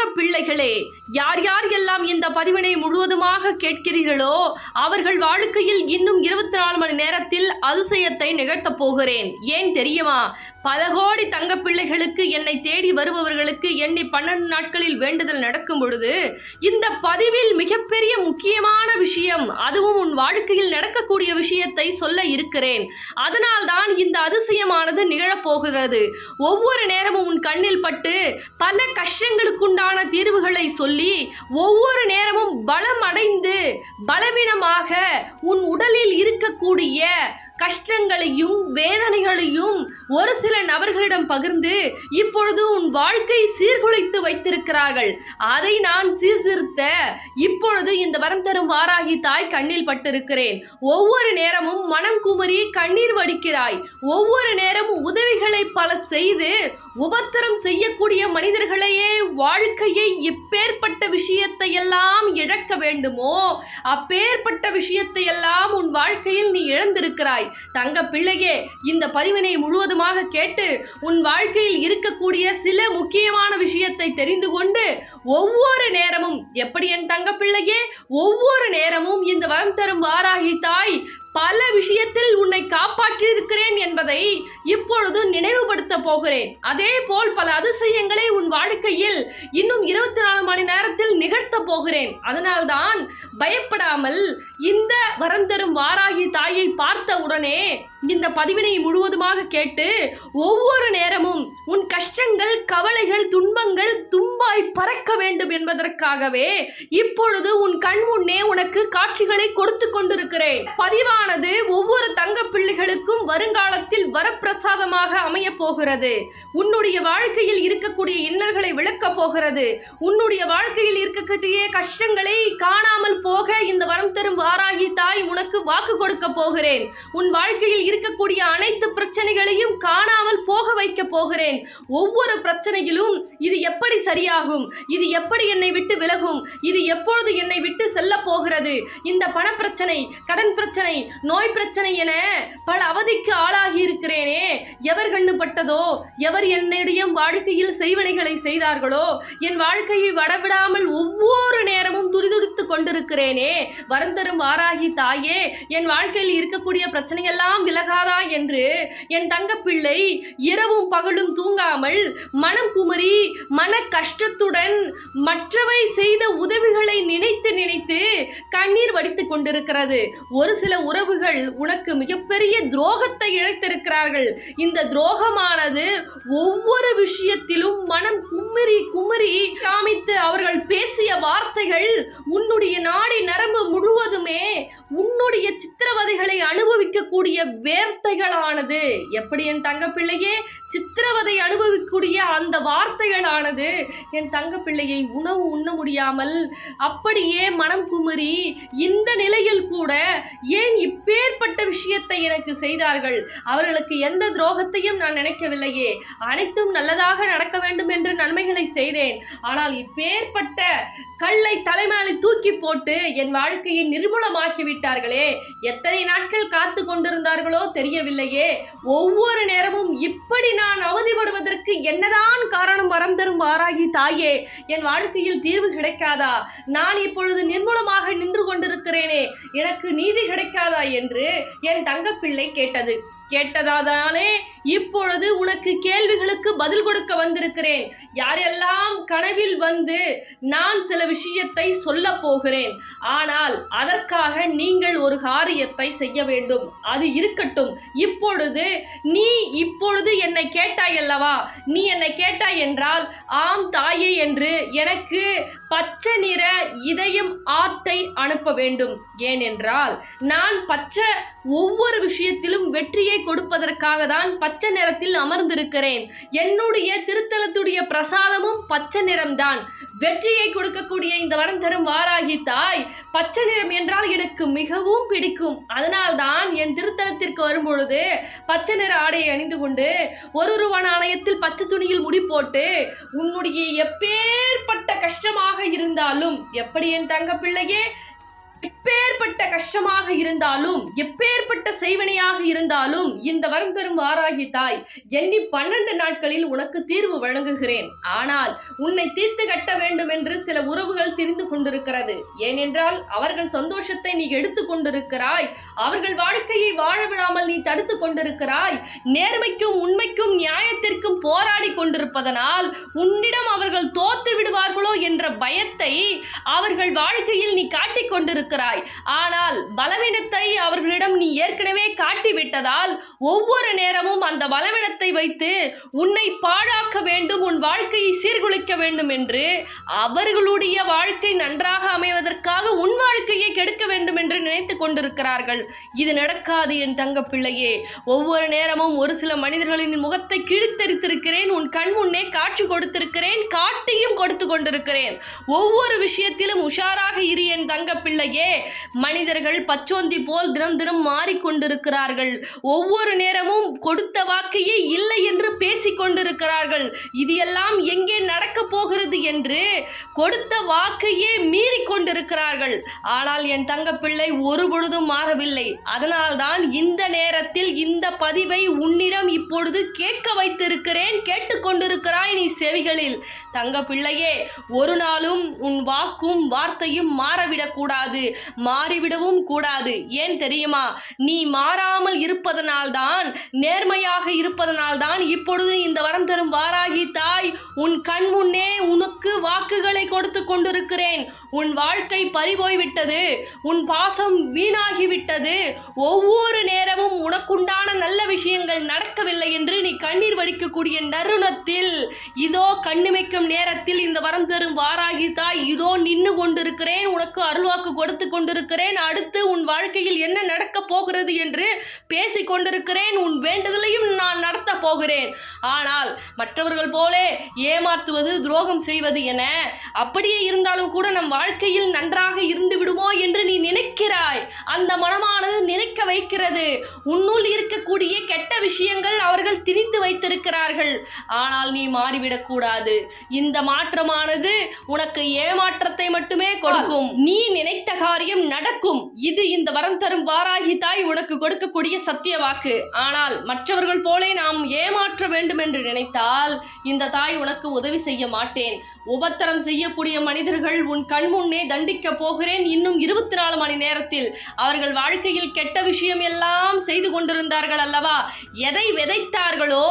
தங்க பிள்ளைகளே யார் யார் எல்லாம் இந்த பதிவினை முழுவதுமாக கேட்கிறீர்களோ அவர்கள் வாழ்க்கையில் இன்னும் இருபத்தி நாலு மணி நேரத்தில் அதிசயத்தை நிகழ்த்தப் போகிறேன். ஏன் தெரியுமா? பல கோடி தங்க பிள்ளைகளுக்கு என்னை தேடி வருபவர்களுக்கு எண்ணி பன்னெண்டு நாட்களில் வேண்டுதல் நடக்கும் பொழுது இந்த பதிவில் மிகப்பெரிய முக்கியமான விஷயம் அதுவும் உன் வாழ்க்கையில் நடக்கக்கூடிய விஷயத்தை சொல்ல இருக்கிறேன். அதனால்தான் இந்த அதிசயமானது நிகழப்போகிறது ஒவ்வொரு நேரமும் உன் கண்ணில் பட்டு பல கஷ்டங்களுக்குண்டான தீர்வுகளை சொல்லி ஒவ்வொரு நேரமும் பலம் அடைந்து பலவீனமாக உன் உடலில் இருக்கக்கூடிய கஷ்டங்களையும் வேதனைகளையும் ஒரு சில நபர்களிடம் பகிர்ந்து இப்பொழுது உன் வாழ்க்கை சீர்குலைத்து வைத்திருக்கிறார்கள். அதை நான் சீர்திருத்த இப்பொழுது இந்த வரம் தரும் வாராகி தாய் கண்ணில் பட்டிருக்கிறேன். ஒவ்வொரு நேரமும் மனம் குமரி கண்ணீர் வடிக்கிறாய். ஒவ்வொரு நேரமும் உதவிகளை பல செய்து உபத்திரம் செய்யக்கூடிய மனிதர்களையே வாழ்க்கையை இப்பேற்பட்ட விஷயத்தை எல்லாம் இழக்க வேண்டுமோ? அப்பேற்பட்ட விஷயத்தை எல்லாம் உன் வாழ்க்கையில் நீ இழந்திருக்கிறாய். தங்க பிள்ளையே இந்த பதிவினை முழுவதுமாக கேட்டு உன் வாழ்க்கையில் இருக்கக்கூடிய சில முக்கியமான விஷயத்தை தெரிந்து கொண்டு ஒவ்வொரு நேரமும் எப்படி என் தங்க பிள்ளையே ஒவ்வொரு நேரமும் இந்த வரம் தரும் வாராகி தாய் பல விஷயத்தில் உன்னை காப்பாற்றியிருக்கிறேன் என்பதை இப்பொழுது நினைவுபடுத்த போகிறேன். அதே போல் பல அதிசயங்களை உன் வாழ்க்கையில் இன்னும் இருபத்தி நாலு மணி நேரத்தில் நிகழ்த்த போகிறேன். அதனால்தான் பயப்படாமல் இந்த வரந்தரும் வாராகி தாயை பார்த்த உடனே இந்த பதிவினை முழுவதுமாக கேட்டு ஒவ்வொரு நேரமும் உன் கஷ்டங்கள் கவலைகள் துன்பங்கள் தும்பாய் பறக்க வேண்டும் என்பதற்காகவே இப்பொழுது உன் கண் முன்னே உனக்கு காட்சிகளை கொடுத்து கொண்டிருக்கிறேன். பதிவானது ஒவ்வொரு தங்க பிள்ளைகளுக்கும் வருங்காலத்தில் வரப்பிரசாதமாக அமைய போகிறது. உன்னுடைய வாழ்க்கையில் இருக்கக்கூடிய இன்னல்களை விளக்கப் போகிறது. உன்னுடைய வாழ்க்கையில் இருக்கக்கூடிய கஷ்டங்களை காணாமல் போக இந்த வரம் தரும் வாராகி தாய் உனக்கு வாக்கு கொடுக்க போகிறேன். உன் வாழ்க்கையில் இருக்கக்கூடிய அனைத்து பிரச்சனைகளையும் காணாமல் போக வைக்க போகிறேன். ஒவ்வொரு பிரச்சனையிலும் இது எப்படி சரியாகும்? இது எப்படி என்னை விட்டு விலகும்? இது எப்பொழுது என்னை விட்டு செல்ல போகிறது? இந்த பணப்பிரச்சனை கடன் பிரச்சனை நோய் பிரச்சனை என பல அவதிக்கு ஆளாகி இருக்கிறேனே. எவர் கண்ணுப்பட்டதோ எவர் என்னுடைய வாழ்க்கையில் செய்வனைகளை செய்தார்களோ என் வாழ்க்கையை வடவிடாமல் ஒவ்வொரு நேரமும் துடிதுடித்து கொண்டிருக்கிறேனே. வரம் தரும் வாராகி தாயே என் வாழ்க்கையில் இருக்கக்கூடிய பிரச்சனையெல்லாம் விலகாதா என்று என் தங்கப்பிள்ளை இரவும் பகலும் தூங்காமல் மனம் குமரி மன கஷ்டத்துடன் மற்றவை செய்த உதவிகளை நினைத்து நினைத்து கண்ணீர் வடித்துக் கொண்டிருக்கிறது. ஒரு சில உறவுகள் உனக்கு மிகப்பெரிய துரோகத்தை இழைத்திருக்கிறார்கள். இந்த துரோகமானது ஒவ்வொரு விஷயத்திலும் மனம் குமரி குமரி காமித்து அவர்கள் பேசிய வார்த்தைகள் உன்னுடைய நாடி நரம்பு முழுவதுமே உன்னுடைய சித்திரவதைகளை அனுபவிக்கக்கூடிய வேர்த்தைகளானது எப்படி என் தங்கப்பிள்ளையே சித்திரவதை அனுபவிக்கூடிய அந்த வார்த்தைகளானது என் தங்கப்பிள்ளையை உணவு உண்ண முடியாமல் அப்படியே மனம் குமுறி இந்த நிலையில் கூட ஏன் இப்பேற்பட்ட விஷயத்தை எனக்கு செய்தார்கள்? அவர்களுக்கு எந்த துரோகத்தையும் நான் நினைக்கவில்லையே. அனைத்தும் நல்லதாக நடக்க வேண்டும் என்று நன்மைகளை செய்தேன். ஆனால் இப்பேற்பட்ட கல்லை தலைமையில தூக்கி போட்டு என் வாழ்க்கையை நிர்மூலமாக்கி விட்டார்களே எத்தனை நாட்கள் காத்து கொண்டிருந்தார்களோ தெரியவில்லையே. ஒவ்வொரு நேரமும் இப்படி நான் அவதிப்படுவதற்கு என்னதான் காரணம் வரம் தரும் வாராகி தாயே? என் வாழ்க்கையில் தீர்வு கிடைக்காதா? நான் இப்பொழுது நிர்மூலமாக நின்று கொண்டிருக்கிறேனே. எனக்கு நீதி கிடைக்காதா? என்று என் தங்கப்பிள்ளை கேட்டது. கேட்டதாதானே இப்பொழுது உனக்கு கேள்விகளுக்கு பதில் கொடுக்க வந்திருக்கிறேன். யாரெல்லாம் கனவில் வந்து நான் சில விஷயத்தை சொல்ல போகிறேன் ஆனால் அதற்காக நீங்கள் ஒரு காரியத்தை செய்ய வேண்டும். அது இருக்கட்டும். இப்பொழுது நீ இப்பொழுது என்னை கேட்டாய் அல்லவா? நீ என்னை கேட்டாய் என்றால் ஆம் தாயே என்று எனக்கு பச்சை நிற இதயம் ஆட்டை அனுப்ப வேண்டும். ஏனென்றால் நான் பச்சை ஒவ்வொரு விஷயத்திலும் வெற்றியை கொடுப்பதற்காக தான் பச்சை நிறத்தில் அமர்ந்திருக்கிறேன். என்னுடைய திருத்தலத்துடைய பிரசாதமும் பச்சை நிறம்தான். வெற்றியை கொடுக்கக்கூடிய இந்த வரம் தரும் வாராகி தாய் பச்சை நிறம் என்றால் எனக்கு மிகவும் பிடிக்கும். அதனால்தான் என் திருத்தலத்திற்கு வரும்பொழுது பச்சை நிற ஆடையை அணிந்து கொண்டு ஒரு ரூபா நாணயத்தில் பச்சை துணியில் முடி போட்டு உன்னுடைய எப்பேற்பட்ட கஷ்டமாக இருந்தாலும் எப்படி என் தங்க பிள்ளையே எப்பேற்பட்ட கஷ்டமாக இருந்தாலும் எப்பேற்பட்ட செய்வனையாக இருந்தாலும் இந்த வரம் தரும் வாராகி தாய் எண்ணி பன்னெண்டு நாட்களில் உனக்கு தீர்வு வழங்குகிறேன். ஆனால் உன்னை தீர்த்து கட்ட வேண்டும் என்று சில உறவுகள் தெரிந்து கொண்டிருக்கிறது. ஏனென்றால் அவர்கள் சந்தோஷத்தை நீ எடுத்து கொண்டிருக்கிறாய். அவர்கள் வாழ்க்கையை வாழ விடாமல் நீ தடுத்து கொண்டிருக்கிறாய். நேர்மைக்கும் உண்மைக்கும் நியாயத்திற்கும் போராடி கொண்டிருப்பதனால் உன்னிடம் அவர்கள் தோத்து விடுவார்களோ என்ற பயத்தை அவர்கள் வாழ்க்கையில் நீ காட்டிக் கொண்டிருக்கிறாய் ஆனால் பலவீனத்தை அவர்களிடம் நீ ஏற்கனவே காட்டிவிட்டதால் ஒவ்வொரு நேரமும் அந்த பலவீனத்தை வைத்து உன்னை பாழாக்க வேண்டும் உன் வாழ்க்கையை சீர்குலைக்க வேண்டும் என்று அவர்களுடைய வாழ்க்கை நன்றாக அதற்காக உன் வாழ்க்கையை கெடுக்க வேண்டும் என்று நினைத்து கொண்டிருக்கிறார்கள். இது நடக்காது என் தங்க பிள்ளையே ஒவ்வொரு நேரமும் ஒரு சில மனிதர்களின் முகத்தை கிழித்தரித்திருக்கிறேன் உன் கண் முன்னே காட்சி கொடுத்திருக்கிறேன். காட்டியும் கொடுத்து கொண்டிருக்கிறேன். ஒவ்வொரு விஷயத்திலும் உஷாராக இரு என் தங்க பிள்ளையே மனிதர்கள் பச்சோந்தி போல் தினம் தினம் மாறிக்கொண்டிருக்கிறார்கள். ஒவ்வொரு நேரமும் கொடுத்த வாக்கையே இல்லை என்று பேசிக்கொண்டிருக்கிறார்கள். இது எல்லாம் எங்கே நடக்கப் போகிறது என்று கொடுத்த வாக்கையே மீறி கொண்டிருக்கிறார்கள் ஆனால் என் தங்க பிள்ளை ஒரு பொழுதும் மாறவில்லை. அதனால்தான் இந்த நேரத்தில் இந்த பதிவை உன்னிடம் இப்பொழுது கேட்க வைத்திருக்கிறேன் கேட்டுக்கொண்டிருக்கிறாய் நீ செவிகளில். தங்க பிள்ளையே ஒரு நாளும் உன் வாக்கும் வார்த்தையும் மாறவிடக்கூடாது மாறிவிடவும் கூடாது. ஏன் தெரியுமா? நீ மாறாமல் இருப்பதனால்தான் நேர்மையாக இருப்பதனால்தான் இப்பொழுது இந்த வரம் தரும் வாராகி தாய் உன் கண் முன்னே உனக்கு வாக்குகளை கொடுத்து கொண்டிருக்கிறேன். உன் வாழ்க்கை பறிபோய்விட்டது. உன் பாசம் வீணாகிவிட்டது. ஒவ்வொரு நேரமும் உனக்குண்ட விஷயங்கள் நடக்கவில்லை என்று நீ கண்ணீர் வடிக்கக்கூடிய நறுணத்தில் இதோ கண்ணுமைக்கும் நேரத்தில் இந்த வரம் தரும் வாராகி தாய் இதோ நின்று கொண்டிருக்கிறேன் உனக்கு அருள்வாக்கு கொடுத்து கொண்டிருக்கிறேன் அடுத்து உன் வாழ்க்கையில் என்ன நடக்கப் போகிறது என்று பேசிக் கொண்டிருக்கிறேன் உன் வேண்டுதலையும் நான் நடத்த போகிறேன். ஆனால் மற்றவர்கள் போலே ஏமாற்றுவது துரோகம் செய்வது என அப்படியே இருந்தாலும் கூட நம் வாழ்க்கையில் நன்றாக இருந்து விடுமோ என்று நீ நினைக்கிறாய். அந்த மனமானது நினைக்க வைக்கிறது. உன்னுள் இருக்கக்கூடிய கெட்ட கெட்ட விஷயங்கள் அவர்கள் திணித்து வைத்திருக்கிறார்கள். ஆனால் நீ மாறிவிடக்கூடாது இந்த மாற்றமானது உனக்கு ஏமாற்றத்தை மட்டுமே கொடுக்கும். நீ நினைத்த காரியம் நடக்கும். இது இந்த வரம் தரும் வாராகி தாய் உனக்கு கொடுக்கக்கூடிய சத்திய வாக்கு. ஆனால் மற்றவர்கள் போலே நாம் ஏமாற்ற வேண்டும் என்று நினைத்தால் இந்த தாய் உனக்கு உதவி செய்ய மாட்டேன். உபத்திரம் செய்யக்கூடிய மனிதர்கள் உன் கண் முன்னே தண்டிக்க போகிறேன். இன்னும் இருபத்தி நாலு மணி நேரத்தில் அவர்கள் வாழ்க்கையில் கெட்ட விஷயம் எல்லாம் செய்து கொண்டிருந்தார்கள் அல்லவா? எதை விதைத்தார்களோ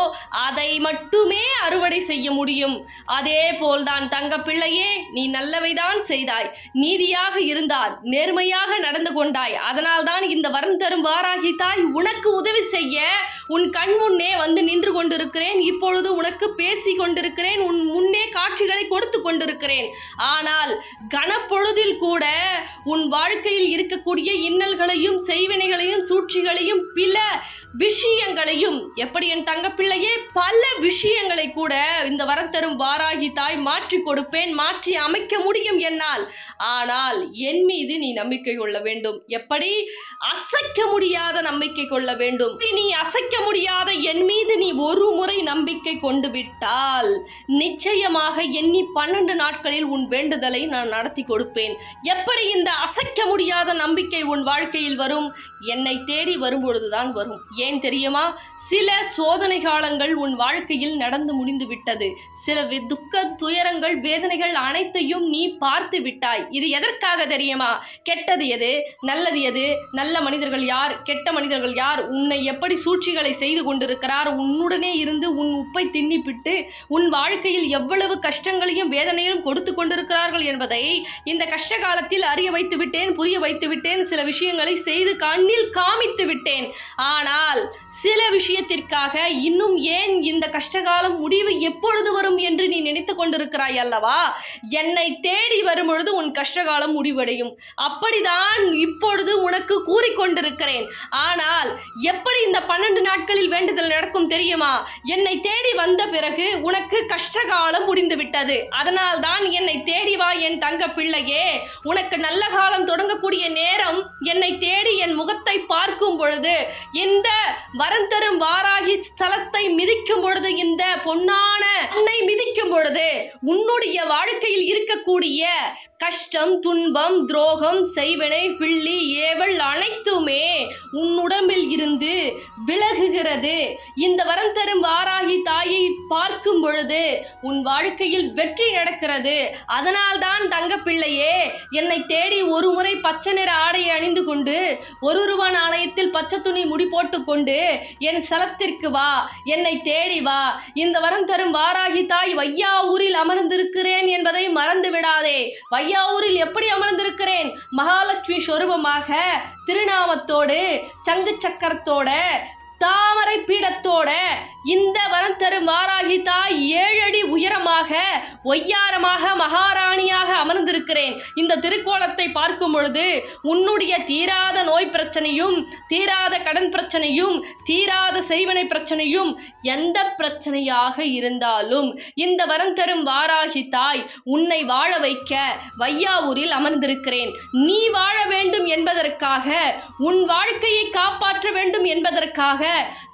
அதை மட்டுமே அறுவடை செய்ய முடியும். அதே போல்தான் தங்க பிள்ளையே நீ நல்லவைதான் செய்தாய். நீதியாக இருந்தால் நேர்மையாக நடந்து கொண்டாய். அதனால்தான் இந்த வரம் தரும் வாராகி தாய் உனக்கு உதவி செய்ய உன் கண் முன்னே வந்து நின்று கொண்டிருக்கிறேன். இப்பொழுது உனக்கு பேசி கொண்டிருக்கிறேன். உன் முன்னே காட்சிகளை கொடுத்து கொண்டிருக்கிறேன். ஆனால் கனப்பொழுதில் கூட உன் வாழ்க்கையில் இருக்கக்கூடிய இன்னல்களையும் செய்வினைகளையும் சூழ்ச்சிகளையும் பில விஷயங்களையும் எப்படி என் தங்கப்பிள்ளையே பல விஷயங்களை கூட இந்த வரம் தரும் வாராகி தாய் மாற்றி கொடுப்பேன் மாற்றி அமைக்க முடியும் என்னால். ஆனால் என் மீது நீ நம்பிக்கை கொள்ள வேண்டும். எப்படி? அசைக்க முடியாத நம்பிக்கை கொள்ள வேண்டும். நீ அசைக்க முடியாத என் மீது நீ ஒரு முறை நம்பிக்கை கொண்டு விட்டால் நிச்சயமாக எண்ணி பன்னெண்டு நாட்களில் உன் வேண்டுதலை நான் நடத்தி கொடுப்பேன். எப்படி இந்த அசைக்க முடியாத நம்பிக்கை உன் வாழ்க்கையில் வரும்? என்னை தேடி வரும்பொழுதுதான் வரும். ஏன் தெரியுமா? சில சோதனை காலங்கள் உன் வாழ்க்கையில் நடந்து முடிந்து விட்டது. சில துக்க துயரங்கள் வேதனைகள் அனைத்தையும் நீ பார்த்து விட்டாய். இது எதற்காக தெரியுமா? கெட்டது எது? நல்லது எது? நல்ல மனிதர்கள் யார்? கெட்ட மனிதர்கள் யார்? உன்னை எப்படி சூழ்ச்சிகளை செய்து கொண்டிருக்கிறார்? உன்னுடனே இருந்து உன் உப்பை தின்னிப்பிட்டு உன் வாழ்க்கையில் எவ்வளவு கஷ்டங்களையும் வேதனையும் கொடுத்து கொண்டிருக்கிறார்கள் என்பதை இந்த கஷ்ட காலத்தில் அறிய வைத்து விட்டேன் புரிய வைத்து விட்டேன் சில விஷயங்களை செய்து கண்ணில் காமித்து விட்டேன். ஆனால் சில விஷயத்திற்காக இன்னும் ஏன் இந்த கஷ்டகாலம் முடிவு எப்பொழுது வரும் என்று நீ நினைத்து கொண்டிருக்கிறாய் அல்லவா? என்னை தேடி வரும் பொழுது உன் கஷ்டகாலம் முடிவடையும். அப்படிதான் இப்பொழுது உனக்கு கூறிக்கொண்டிருக்கிறேன் ஆனால் எப்படி இந்த பன்னெண்டு நாட்களில் வேண்டுதல் நடக்கும் தெரியுமா? என்னை தேடி வந்த பிறகு உனக்கு கஷ்டகாலம் முடிந்துவிட்டது. அதனால் தான் என்னை தேடி வா என் தங்க பிள்ளையே. உனக்கு நல்ல காலம் தொடங்கக்கூடிய நேரம் என்னை தேடி என் முகத்தை பார்க்கும் பொழுது இந்த வரம் தரும் வாராகி ஸ்தலத்தை மிதிக்கும் பொழுது இந்த பொன்னான அன்னை மிதிக்கும் பொழுது உன்னுடைய வாழ்க்கையில் இருக்கக்கூடிய கஷ்டம் துன்பம் துரோகம் செய்வினை பிள்ளி ஏவல் அனைத்துமே உன் உடம்பில் இருந்து விலகுகிறது. இந்த வரம் தரும் வாராகி தாயை பார்க்கும் பொழுது உன் வாழ்க்கையில் வெற்றி நடக்கிறது. அதனால்தான் தங்கப்பிள்ளையே என்னை தேடி ஒரு முறை பச்சை நிற ஆடையை அணிந்து கொண்டு ஒரு ரூபா நாணயத்தில் பச்சை துணி முடி போட்டுக்கொண்டு என் சலத்திற்கு வா என்னை தேடி வா. இந்த வரம் தரும் வாராகி தாய் வையாவூரில் அமர்ந்திருக்கிறேன் என்பதை மறந்து விடாதே. வையாவூரில் எப்படி அமர்ந்திருக்கிறேன்? மகாலட்சுமி ஸ்வரூபமாக திருநாமத்தோடு சங்கு சக்கரத்தோட தாமரை பீடத்தோட இந்த வரம் தரும் வாராகி தாய் ஏழடி உயரமாக ஒய்யாரமாக மகாரா அமர்ந்திருக்கிறேன். இந்த திருக்கோலத்தை பார்க்கும் பொழுது உன்னுடைய தீராத நோய் பிரச்சனையும் தீராத கடன் பிரச்சனையும் தீராத செய்வனை பிரச்சனையும் எந்த பிரச்சனையாக இருந்தாலும் இந்த வரம் தரும் வாராகி தாய் உன்னை வாழ வைக்க வையாவூரில் அமர்ந்திருக்கிறேன். நீ வாழ வேண்டும் என்பதற்காக உன் வாழ்க்கையை காப்பாற்ற வேண்டும் என்பதற்காக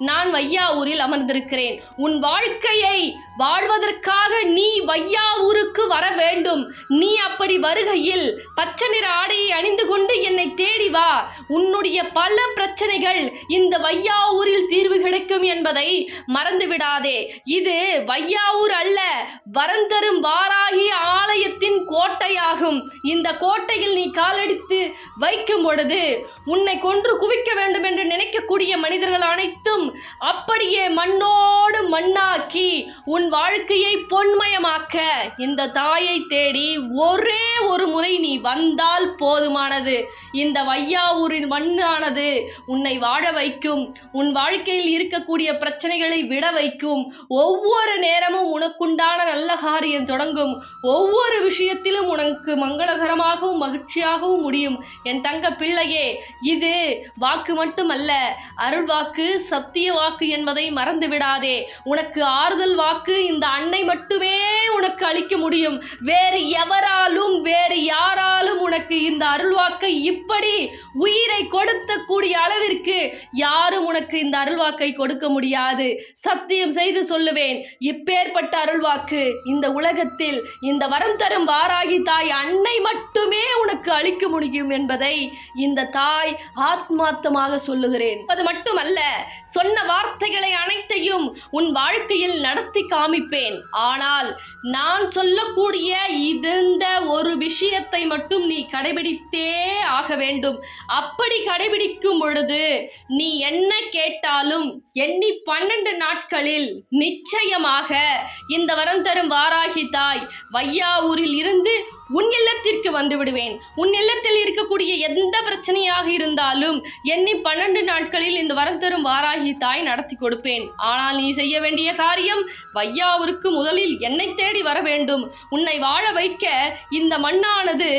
நான் வையாவூரில் அமர்ந்திருக்கிறேன். உன் வாழ்க்கையை வாழ்வதற்காக நீ வையாவூருக்கு வர வேண்டும். நீ அப்படி வருகையில் பச்சை நிற ஆடையை அணிந்து கொண்டு என்னை தேடி வா. உன்னுடைய பல பிரச்சனைகள் இந்த வையாவூரில் தீர்வு கிடைக்கும் என்பதை மறந்து விடாதே இது வையாவூர் அல்ல வரந்தரும் வாராகி ஆலயத்தின் கோட்டையாகும். இந்த கோட்டையில் நீ காலடித்து வைக்கும் பொழுது உன்னை கொன்று குவிக்க வேண்டும் என்று நினைக்கக்கூடிய மனிதர்கள் அனைத்தும் அப்படியே மண்ணோடு மண்ணாக்கி உன் வாழ்க்கையை பொன்மயமாக்க இந்த தாயை தேடி ஒரே ஒரு முறை நீ வந்தால் போதுமானது. இந்த வையாவூர் வையாவூரின் மண்ணானது உன்னை வாழ வைக்கும். உன் வாழ்க்கையில் இருக்கக்கூடிய பிரச்சனைகளை விட வைக்கும். ஒவ்வொரு நேரமும் உனக்குண்டான நல்ல காரியம் தொடங்கும். ஒவ்வொரு விஷயத்திலும் உனக்கு மங்களகரமாகவும் மகிழ்ச்சியாகவும் முடியும். என் தங்க பிள்ளையே இது வாக்கு மட்டுமல்ல. அருள் வாக்கு சத்திய வாக்கு என்பதை மறந்து விடாதே. உனக்கு ஆறுதல் வாக்கு இந்த அன்னை மட்டுமே உனக்கு அளிக்க முடியும். வேறு எவராலும் வேறு யாராலும் உனக்கு இந்த அருள்வாக்கை இப்படி உயிர் கொடுத்த கூடிய அளவிற்கு யாரும் உனக்கு இந்த அருள்வாக்கை கொடுக்க முடியாது. சத்தியம் செய்து சொல்லுவேன் இப்பேற்பட்ட அருள்வாக்கு இந்த உலகத்தில் இந்த வரம் தரும் வாராகி தாய் அன்னை மட்டுமே உனக்கு அளிக்க முடியும் என்பதை இந்த தாய் ஆத்மார்த்தமாக சொல்லுகிறேன். அது மட்டுமல்ல சொன்ன வார்த்தைகளை அனைத்தையும் உன் வாழ்க்கையில் நடத்தி காமிப்பேன். ஆனால் நான் சொல்லக்கூடிய இந்த ஒரு விஷயத்தை மட்டும் நீ கடைபிடித்தே ஆக வேண்டும். அப்படி கடைபிடிக்கும் பொழுது நீ என்ன கேட்டாலும் எண்ணி பன்னெண்டு நாட்களில் நிச்சயமாக இந்த வரம் தரும் வாராகி தாய் வையாவூரில் இருந்து உன் இல்லத்திற்கு வந்து விடுவேன். உன் இல்லத்தில் இருக்கக்கூடிய எந்த பிரச்சனையாக இருந்தாலும் எண்ணி பன்னெண்டு நாட்களில் இந்த வரம் தரும் வாராகி தாய் நடத்தி கொடுப்பேன். ஆனால் நீ செய்ய வேண்டிய காரியம் வையாவூருக்கு முதலில் என்னை தேடி வர வேண்டும். உன்னை வாழ வைக்க இந்த மண்ணானது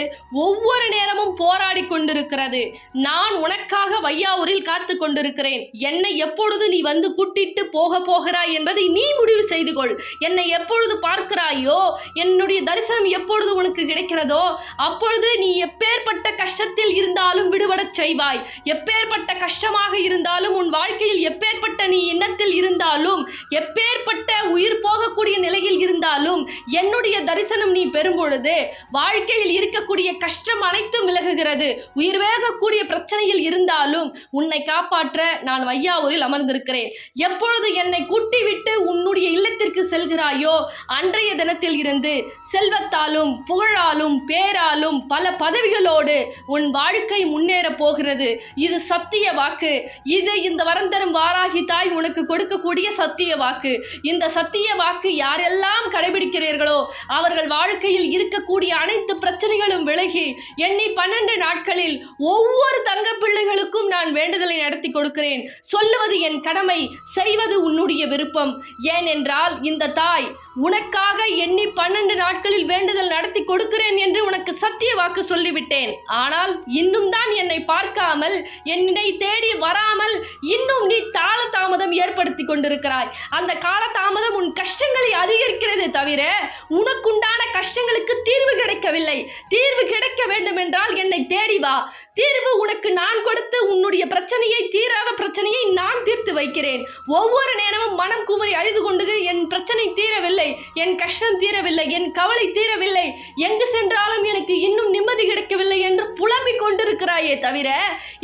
ஒவ்வொரு நேரமும் போராடி கொண்டிருக்கிறது. நான் உனக்காக வையாவூரில் காத்து கொண்டிருக்கிறேன். என்னை எப்பொழுது நீ வந்து கூட்டிட்டு போக போகிறாய் என்பதை நீ முடிவு செய்து கொள். என்னை எப்பொழுது பார்க்கிறாயோ என்னுடைய தரிசனம் எப்பொழுது உனக்கு கிடைக்கிறதோ அப்பொழுது நீ எப்பேற்பட்ட கஷ்டத்தில் இருந்தாலும் விடுபடச் செய்வாய். எப்பேற்பட்ட கஷ்டமாக இருந்தாலும் உன் வாழ்க்கையில் எப்பேற்பட்ட நீ எண்ணத்தில் இருந்தாலும் எப்பேற்பட்ட உயிர் போகக்கூடிய நிலையில் இருந்தாலும் என்னுடைய தரிசனம் நீ பெறும் பொழுது வாழ்க்கையில் இருக்கக்கூடிய கஷ்டம் அனைத்தும் விலகுகிறது. உயிர் வேகக்கூடிய பிரச்சனையில் இருந்தாலும் உன்னை காப்பாற்ற நான் வையாவூரில் அமர்ந்திருக்கிறேன். எப்பொழுது என்னை கூட்டிவிட்டு உன்னுடைய இல்லத்திற்கு செல்கிறாயோ அன்றைய தினத்தில் இருந்து செல்வத்தாலும் புகழாலும் பேராலும் பல பதவிகளோடு உன் வாழ்க்கை முன்னேற போகிறது. இது சத்திய வாக்கு. இது இந்த வரம் தரும் வாராகி தாய் உனக்கு கொடுக்கக்கூடிய சத்திய வாக்கு. இந்த சத்திய வாக்கு யாரெல்லாம் கடைபிடிக்கிறீர்களோ அவர்கள் வாழ்க்கையில் இருக்கக்கூடிய அனைத்து பிரச்சனைகளும் விலகி எண்ணி பன்னெண்டு நாட்களில் ஒவ்வொரு தங்க பிள்ளைகளுக்கும் நான் வேண்டுதலை நடத்தி கொடுக்கிறேன். சொல்லுவது என் கடமை செய்வது உன்னுடைய விருப்பம். ஏனென்றால் இந்த தாய் உனக்காக எண்ணி பன்னெண்டு நாட்களில் வேண்டுதல் நடத்தி கொடுக்கிறேன் என்று உனக்கு சத்திய வாக்கு சொல்லிவிட்டேன். ஆனால் இன்னும் தான் என்னை பார்க்காமல் என்னை தேடி வராமல் இன்னும் நீ கால தாமதம் ஏற்படுத்தி கொண்டிருக்கிறாய். அந்த கால தாமதம் உன் கஷ்டங்களை அதிகரிக்கிறது தவிர உனக்குண்டான கஷ்டங்களுக்கு தீர்வு கிடைக்கவில்லை. தீர்வு கிடைக்க வேண்டும் என்றால் என்னை தேடி வா. தீர்வு உனக்கு நான் கொடுத்து உன்னுடைய பிரச்சனையை தீராத பிரச்சனையை நான் தீர்த்து வைக்கிறேன். ஒவ்வொரு நேரமும் மனம் குமரி அழுது கொண்டு என் பிரச்சனை தீரவில்லை என் கஷ்டம் தீரவில்லை என் கவலை தீரவில்லை. எங்கு சென்றாலும் எனக்கு இன்னும் நிம்மதி கிடைக்கவில்லை என்று புலம்பிக் கொண்டிருக்கிறாயே தவிர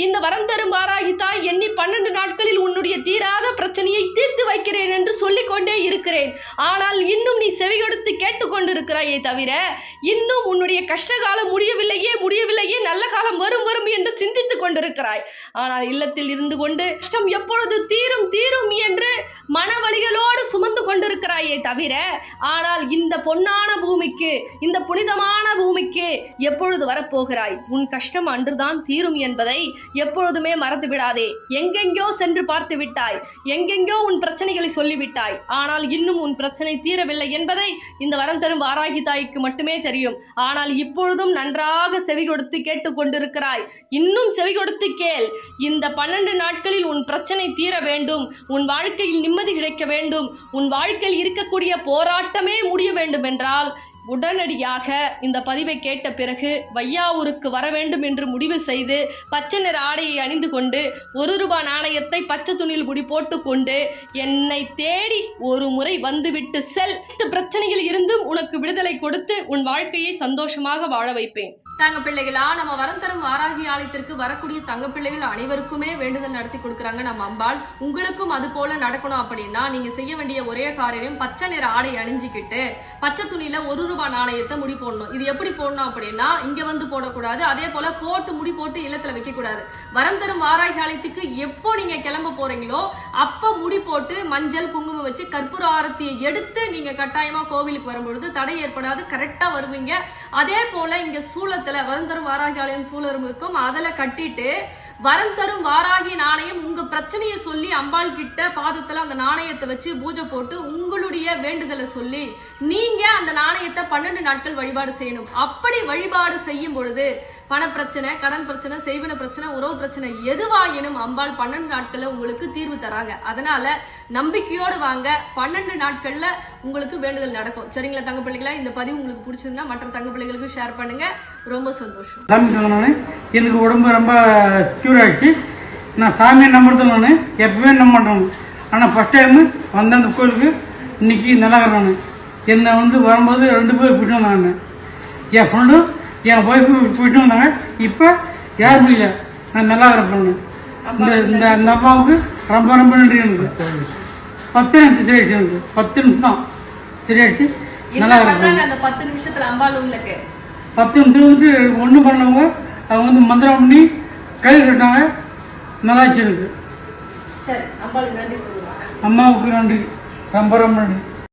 இந்த வரம் தரும் வாராகி தாய் எண்ணி பன்னெண்டு நாட்களில் உன்னுடைய தீராத பிரச்சனையை தீர்த்து வைக்கிறேன் என்று சொல்லிக் கொண்டே இருக்கிறேன். ஆனால் இன்னும் நீ செவி கொடுத்து கேட்டுக்கொண்டிருக்கிறாயே தவிர இன்னும் உன்னுடைய கஷ்டகாலம் முடியவில்லையே முடியவில்லையே நல்ல காலம் வரும் வரும் என்று சிந்தித்துக் கொண்டிருக்கிறாய். ஆனால் இல்லத்தில் இருந்து கொண்டு கஷ்டம் எப்பொழுது தீரும் தீரும் என்று மனவழிகளோடு சுமந்து கொண்டிருக்கிறாயே தவிர ஆனால் இந்த பொன்னான பூமிக்கு இந்த புனிதமான பூமிக்கு எப்பொழுது வரப்போகிறாய்? உன் கஷ்டம் அன்றுதான் தீரும் என்பதை எப்பொழுதுமே மறந்து விடாதே எங்கெங்கோ சென்று பார்த்து விட்டாய். எங்கெங்கோ உன் பிரச்சனைகளை சொல்லிவிட்டாய். ஆனால் இன்னும் உன் பிரச்சனை தீரவில்லை என்பதை இந்த வரம் தரும் வாராகி தாய்க்கு மட்டுமே தெரியும். ஆனால் இப்பொழுதும் நன்றாக செவி கொடுத்து கேட்டுக்கொண்டிருக்கிறாய். இன்னும் செவி கொடுத்து கேள். இந்த பன்னெண்டு நாட்களில் உன் பிரச்சனை தீர வேண்டும். உன் வாழ்க்கையில் நிம்மதி கிடைக்க வேண்டும். உன் வாழ்க்கையில் இருக்கக்கூடிய போராட்டமே முடிய வேண்டும் என்றால் உடனடியாக இந்த பதிவை கேட்ட பிறகு வையாவூருக்கு வர வேண்டும் என்று முடிவு செய்து பச்சை நிற ஆடையை அணிந்து கொண்டு ஒரு ரூபாய் நாணயத்தை பச்சை துணியில் முடி போட்டுக்கொண்டு என்னை தேடி ஒரு முறை வந்துவிட்டு செல். பிரச்சனையில் இருந்தும் உனக்கு விடுதலை கொடுத்து உன் வாழ்க்கையை சந்தோஷமாக வாழ வைப்பேன். தங்க பிள்ளைகளா நம்ம வரம் தரும் வாராகி ஆலயத்திற்கு வரக்கூடிய தங்க பிள்ளைகள் அனைவருக்குமே வேண்டுதல் நடத்தி கொடுக்குறாங்க நம்ம அம்பாள். உங்களுக்கும் அது போல நடக்கணும் அப்படின்னா நீங்க செய்ய வேண்டிய ஒரே காரியம் பச்சை நிற ஆடை அணிஞ்சிக்கிட்டு பச்சை துணியில ஒரு ரூபாய் நாணயத்தை முடி போடணும். இது எப்படி போடணும் அப்படின்னா இங்க வந்து போடக்கூடாது அதே போல போட்டு முடி போட்டு இல்லத்துல வைக்க கூடாது வரம் தரும் வாராகி ஆலயத்துக்கு எப்போ நீங்க கிளம்ப போறீங்களோ அப்ப முடி போட்டு மஞ்சள் குங்குமம் வச்சு கற்பூர ஆரத்தியை எடுத்து நீங்க கட்டாயமா கோவிலுக்கு வரும்பொழுது தடை ஏற்படாது கரெக்டா வருவீங்க. அதே போல இங்க சூளத்துல வரம் தரும் வாராகி ஆலயம் சூழலும் இருக்கும். அதுல கட்டிட்டு வரம் தரும் வாராகி நாணயம் உங்க பிரச்சனையை சொல்லி அம்பாள் கிட்ட பாதத்துல அந்த நாணயத்தை வச்சு பூஜை போட்டு உங்களுடைய வேண்டுதலை சொல்லி நீங்க அந்த நாணயத்தை பன்னெண்டு நாட்கள் வழிபாடு செய்யணும். அப்படி வழிபாடு செய்யும் பொழுது பணப்பிரச்சனை கடன் பிரச்சனை செய்வன பிரச்சனை உறவு பிரச்சனை எதுவாயினும் அம்பாள் பன்னெண்டு நாட்கள்ல உங்களுக்கு தீர்வு தராங்க. அதனால நம்பிக்கையோடு வாங்க. பன்னெண்டு நாட்கள்ல உங்களுக்கு வேண்டுதல் நடக்கும். சரிங்களா தங்க பிள்ளைகளா? இந்த பதிவு உங்களுக்கு பிடிச்சிருந்தா மற்ற தங்க பிள்ளைகளுக்கும் ஷேர் பண்ணுங்க. ரொம்ப சந்தோஷம். எனக்கு உடம்பு ரொம்ப க்யூர் ஆயிடுச்சு. நான் சாமியை நம்புறது நான் எப்பவுமே நம்ப மாட்டேன் ஆனால் ஃபஸ்ட் டைமு வந்த அந்த கோயிலுக்கு. இன்னைக்கு நல்லா இருக்கிறேன் நான். என்னை வந்து வரும்போது ரெண்டு பேர் போயிட்டு வந்தாங்க. என் ஃப்ரெண்டும் என் ஒய்ஃபு போயிட்டு வந்தாங்க. இப்போ யாரும் இல்லை. நான் நல்லா இருக்கிறேன் இந்த இந்த அந்த அம்மாவுக்கு ரொம்ப ரொம்ப நன்றி எனக்கு. பத்து நிமிஷம் சரியாயிடுச்சு எனக்கு. பத்து நிமிஷம் தான் சரியாயிடுச்சு நல்லா பத்து நிமிஷத்துல அம்பாள் உங்களுக்கு? பத்து நிமிஷம் வந்து ஒன்றும் பண்ணவங்க அவங்க வந்து மந்திரம் பண்ணி கை கட்டினாங்க. நல்லா ஆச்சு எனக்கு. அம்மாவுக்கு நன்றி. ரொம்ப ரொம்ப நன்றி